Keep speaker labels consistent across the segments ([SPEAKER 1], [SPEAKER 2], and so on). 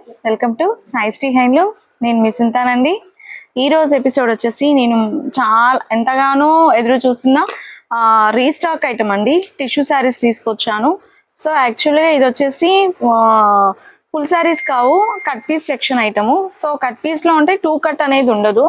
[SPEAKER 1] Friends welcome to సాయిస్టీ handlooms నేను మీ సుంతానండి ఈ ఎపిసోడ్ వచ్చేసి నేను చాలా ఎంతగానో ఎదురు చూస్తున్న రీస్టాక్ ఐటమ్ అండి. టిష్యూ శారీస్ తీసుకొచ్చాను. సో యాక్చువల్గా ఇది వచ్చేసి ఫుల్ శారీస్ కావు cut piece section item. So cut పీస్లో ఉంటే టూ కట్ అనేది ఉండదు.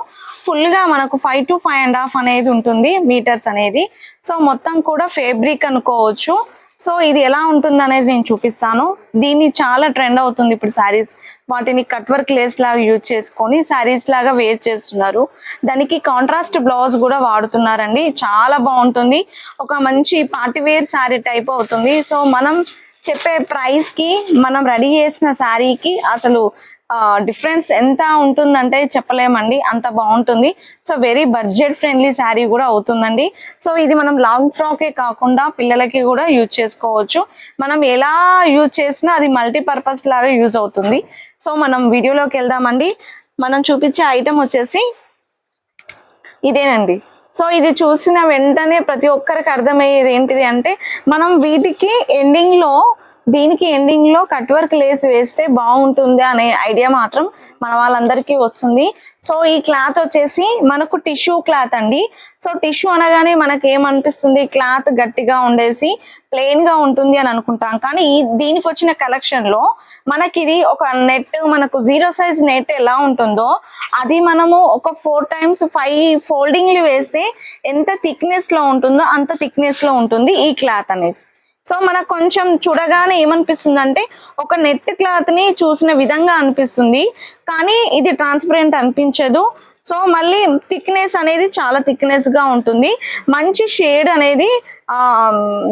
[SPEAKER 1] ఫుల్గా మనకు five to five and half అనేది ఉంటుంది మీటర్స్ అనేది. సో మొత్తం కూడా ఫేబ్రిక్ అనుకోవచ్చు. సో ఇది ఎలా ఉంటుంది అనేది నేను చూపిస్తాను. దీన్ని చాలా ట్రెండ్ అవుతుంది ఇప్పుడు శారీస్ వాటిని కట్ వర్క్ లేస్ లాగా యూజ్ చేసుకొని శారీస్ లాగా వేర్ చేస్తున్నారు. దానికి కాంట్రాస్ట్ బ్లౌజ్ కూడా వాడుతున్నారండి. చాలా బాగుంటుంది. ఒక మంచి పార్టీ వేర్ శారీ టైప్ అవుతుంది. సో మనం చెప్పే ప్రైస్కి మనం రెడీ చేసిన శారీకి అసలు డిఫరెన్స్ ఎంత ఉంటుందంటే చెప్పలేమండి. అంత బాగుంటుంది. So very budget friendly sari కూడా అవుతుందండి. సో ఇది మనం లాంగ్ ఫ్రాకే కాకుండా పిల్లలకి కూడా యూజ్ చేసుకోవచ్చు. మనం ఎలా యూజ్ చేసినా అది మల్టీపర్పస్ లాగా యూజ్ అవుతుంది. సో మనం వీడియోలోకి వెళ్దామండి. మనం చూపించే ఐటమ్ వచ్చేసి ఇదేనండి. సో ఇది చూసిన వెంటనే ప్రతి ఒక్కరికి అర్థమయ్యేది ఏంటిది అంటే మనం వీటికి ఎండింగ్లో దీనికి ఎండింగ్లో కట్ వర్క్ లేస్ వేస్తే బాగుంటుంది అనే ఐడియా మాత్రం మన వాళ్ళందరికీ వస్తుంది. సో ఈ క్లాత్ వచ్చేసి మనకు టిష్యూ క్లాత్ అండి. సో టిష్యూ అనగానే మనకి ఏమనిపిస్తుంది క్లాత్ గట్టిగా ఉండేసి ప్లెయిన్గా ఉంటుంది అని అనుకుంటాం. కానీ ఈ దీనికి వచ్చిన కలెక్షన్లో మనకి ఇది ఒక నెట్ మనకు జీరో సైజ్ నెట్ ఎలా ఉంటుందో అది మనము ఒక ఫోర్ టైమ్స్ ఫైవ్ ఫోల్డింగ్లు వేస్తే ఎంత థిక్నెస్లో ఉంటుందో అంత థిక్నెస్లో ఉంటుంది ఈ క్లాత్ అనేది. సో మనకు కొంచెం చూడగానే ఏమనిపిస్తుంది అంటే ఒక నెట్ క్లాత్ని చూసిన విధంగా అనిపిస్తుంది. కానీ ఇది ట్రాన్స్పరెంట్ అనిపించదు. సో మళ్ళీ థిక్నెస్ అనేది చాలా థిక్నెస్గా ఉంటుంది. మంచి షేడ్ అనేది ఆ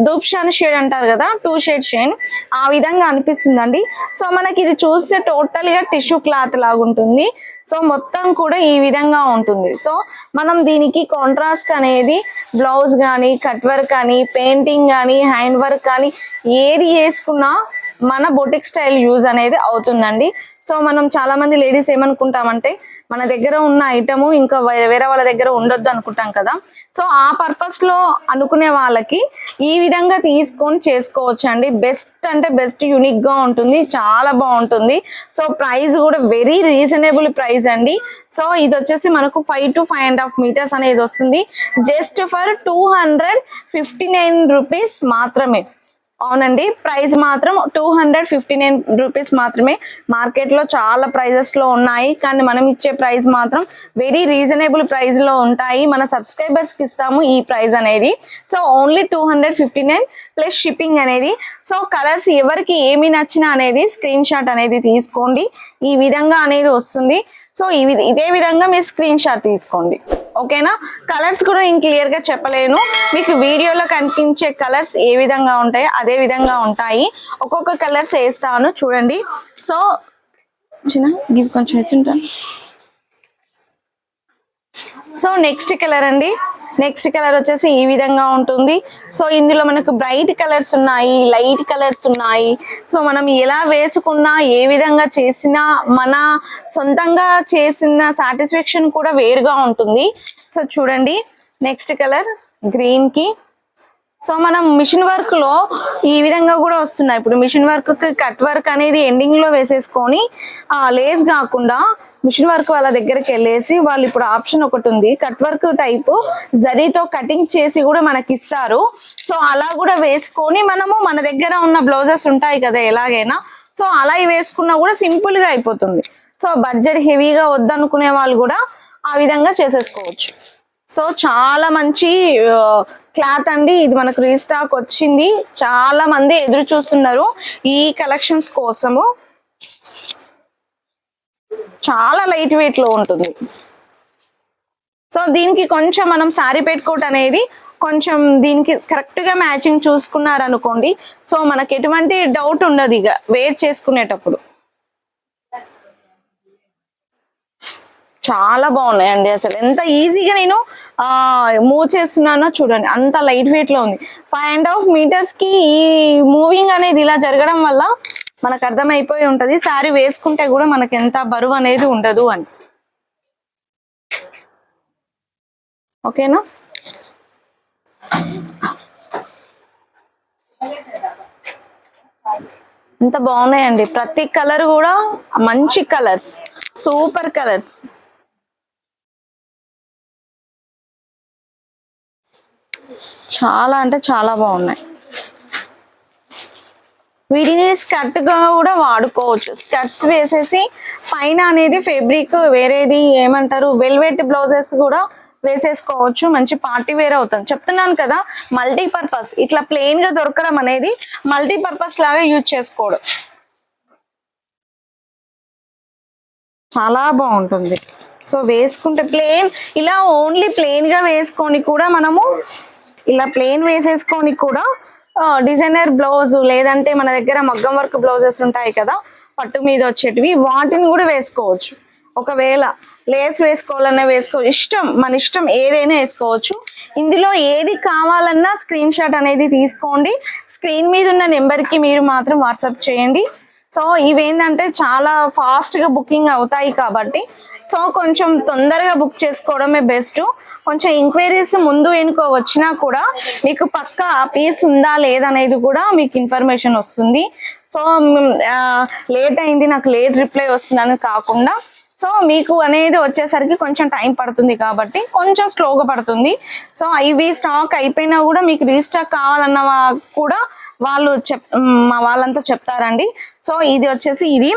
[SPEAKER 1] దూప్షాన్ షేడ్ అంటారు కదా టూ షేడ్ షేడ్ ఆ విధంగా అనిపిస్తుందండి. సో మనకి ఇది చూస్తే టోటల్గా టిష్యూ క్లాత్ లాగా ఉంటుంది సో మొత్తం కూడా ఈ విధంగా ఉంటుంది. సో మనం దీనికి కాంట్రాస్ట్ అనేది బ్లౌజ్ కానీ కట్ వర్క్ కానీ పెయింటింగ్ కానీ హ్యాండ్ వర్క్ కానీ ఏది వేసుకున్నా మన బొటిక్ స్టైల్ యూజ్ అనేది అవుతుందండి. సో మనం చాలా మంది లేడీస్ ఏమనుకుంటామంటే మన దగ్గర ఉన్న ఐటము ఇంకా వేరే వాళ్ళ దగ్గర ఉండొద్దు అనుకుంటాం కదా. సో ఆ పర్పస్లో అనుకునే వాళ్ళకి ఈ విధంగా తీసుకొని చేసుకోవచ్చు అండి బెస్ట్ అంటే బెస్ట్ యూనిక్గా ఉంటుంది. చాలా బాగుంటుంది. సో ప్రైస్ కూడా వెరీ రీజనబుల్ ప్రైస్ అండి. సో ఇది వచ్చేసి మనకు five to five and half metres అనేది వస్తుంది. Just for two hundred fifty nine rupees మాత్రమే. అవునండి. ప్రైస్ మాత్రం two hundred fifty nine rupees మాత్రమే మార్కెట్లో చాలా ప్రైజెస్లో ఉన్నాయి. కానీ మనం ఇచ్చే ప్రైస్ మాత్రం వెరీ రీజనబుల్ ప్రైస్లో ఉంటాయి. మన సబ్స్క్రైబర్స్కి ఇస్తాము ఈ ప్రైస్ అనేది. So only two hundred fifty nine plus shipping అనేది. సో కలర్స్ ఎవరికి ఏమి నచ్చినా అనేది స్క్రీన్ షాట్ అనేది తీసుకోండి. ఈ విధంగా అనేది వస్తుంది. సో ఈ ఇదే విధంగా మీరు స్క్రీన్ షాట్ తీసుకోండి. ఓకేనా? కలర్స్ కూడా నేను క్లియర్గా చెప్పలేను. మీకు వీడియోలో కనిపించే కలర్స్ ఏ విధంగా ఉంటాయో అదే విధంగా ఉంటాయి. ఒక్కొక్క కలర్స్ వేస్తాను చూడండి. సో చిన్న గివ్ కొంచెం వేసింటాను సో నెక్స్ట్ కలర్ అండి. నెక్స్ట్ కలర్ వచ్చేసి ఈ విధంగా ఉంటుంది. సో ఇందులో మనకు బ్రైట్ కలర్స్ ఉన్నాయి లైట్ కలర్స్ ఉన్నాయి. సో మనం ఎలా వేసుకున్నా ఏ విధంగా చేసినా మన సొంతంగా చేసిన సాటిస్ఫాక్షన్ కూడా వేరుగా ఉంటుంది. సో చూడండి. నెక్స్ట్ కలర్ గ్రీన్కి సో మనం మిషన్ వర్క్లో ఈ విధంగా కూడా వస్తున్నాయి. ఇప్పుడు మిషన్ వర్క్ కట్ వర్క్ అనేది ఎండింగ్లో వేసేసుకొని ఆ లేస్ కాకుండా మిషన్ వర్క్ వాళ్ళ దగ్గరికి వెళ్ళేసి వాళ్ళు ఇప్పుడు ఆప్షన్ ఒకటి ఉంది. కట్ వర్క్ టైప్ జరీతో కటింగ్ చేసి కూడా మనకి ఇస్తారు. సో అలా కూడా వేసుకొని మనము మన దగ్గర ఉన్న బ్లౌజెస్ ఉంటాయి కదా ఎలాగైనా సో అలా వేసుకున్నా కూడా సింపుల్గా అయిపోతుంది. సో బడ్జెట్ హెవీగా వద్దనుకునే వాళ్ళు కూడా ఆ విధంగా చేసేసుకోవచ్చు. సో చాలా మంచి క్లాత్ అండి. ఇది మనకు రీస్టాక్ వచ్చింది. చాలా మంది ఎదురు చూస్తున్నారు ఈ కలెక్షన్స్ కోసము. చాలా లైట్ వెయిట్లో ఉంటుంది. సో దీనికి కొంచెం మనం శారీ పెట్టుకోవటం అనేది కొంచెం దీనికి కరెక్ట్గా మ్యాచింగ్ చూసుకున్నారనుకోండి. సో మనకి ఎటువంటి డౌట్ ఉండదు ఇక వేర్ చేసుకునేటప్పుడు. చాలా బాగున్నాయండి అసలు. ఎంత ఈజీగా నేను మూవ్ చేస్తున్నానో చూడండి. అంత లైట్ వెయిట్లో ఉంది. ఫైవ్ అండ్ హాఫ్ మీటర్స్కి ఈ మూవింగ్ అనేది ఇలా జరగడం వల్ల మనకు అర్థమైపోయి ఉంటది. సారీ వేసుకుంటే కూడా మనకి ఎంత బరువు అనేది ఉండదు అని. ఓకేనా? ఎంత బాగున్నాయండి. ప్రతి కలర్ కూడా మంచి కలర్స్ సూపర్ కలర్స్ చాలా అంటే చాలా బాగున్నాయి. వీటిని స్కర్ట్గా కూడా వాడుకోవచ్చు. స్కర్ట్స్ వేసేసి పైన అనేది ఫేబ్రిక్ వేరేది ఏమంటారు? వెల్వెట్ బ్లౌజెస్ కూడా వేసేసుకోవచ్చు. మంచి పార్టీ వేర్ అవుతుంది. చెప్తున్నాను కదా మల్టీ పర్పస్ ఇట్లా ప్లెయిన్గా దొరకడం అనేది మల్టీ పర్పస్ లాగా యూజ్ చేసుకోవడం. చాలా బాగుంటుంది. సో వేసుకుంటే ప్లేన్ ఇలా ఓన్లీ ప్లేన్గా వేసుకొని కూడా మనము ఇలా ప్లేన్ వేసేసుకొని కూడా డిజైనర్ బ్లౌజ్ లేదంటే మన దగ్గర మగ్గం వర్క్ బ్లౌజెస్ ఉంటాయి కదా పట్టు మీద వచ్చేటివి వాటిని కూడా వేసుకోవచ్చు. ఒకవేళ లేస్ వేసుకోవాలన్నా వేసుకోవచ్చు ఇష్టం మన ఇష్టం ఏదైనా వేసుకోవచ్చు. ఇందులో ఏది కావాలన్నా స్క్రీన్ షాట్ అనేది తీసుకోండి. స్క్రీన్ మీద ఉన్న నెంబర్కి మీరు మాత్రం వాట్సాప్ చేయండి. సో ఇవేంటంటే చాలా ఫాస్ట్గా బుకింగ్ అవుతాయి కాబట్టి సో కొంచెం తొందరగా బుక్ చేసుకోవడమే బెస్ట్ కొంచెం ఎంక్వైరీస్ ముందు వెనుక వచ్చినా కూడా మీకు పక్క పీస్ ఉందా లేదనేది కూడా మీకు ఇన్ఫర్మేషన్ వస్తుంది. సో లేట్ అయింది నాకు లేట్ రిప్లై వస్తుందని కాకుండా సో మీకు అనేది వచ్చేసరికి కొంచెం టైం పడుతుంది కాబట్టి కొంచెం స్లోగా పడుతుంది. సో ఇవి స్టాక్ అయిపోయినా కూడా మీకు రీస్టాక్ కావాలన్న కూడా వాళ్ళు చెప్ మా వాళ్ళంతా చెప్తారండి. సో ఇది వచ్చేసి ఇది.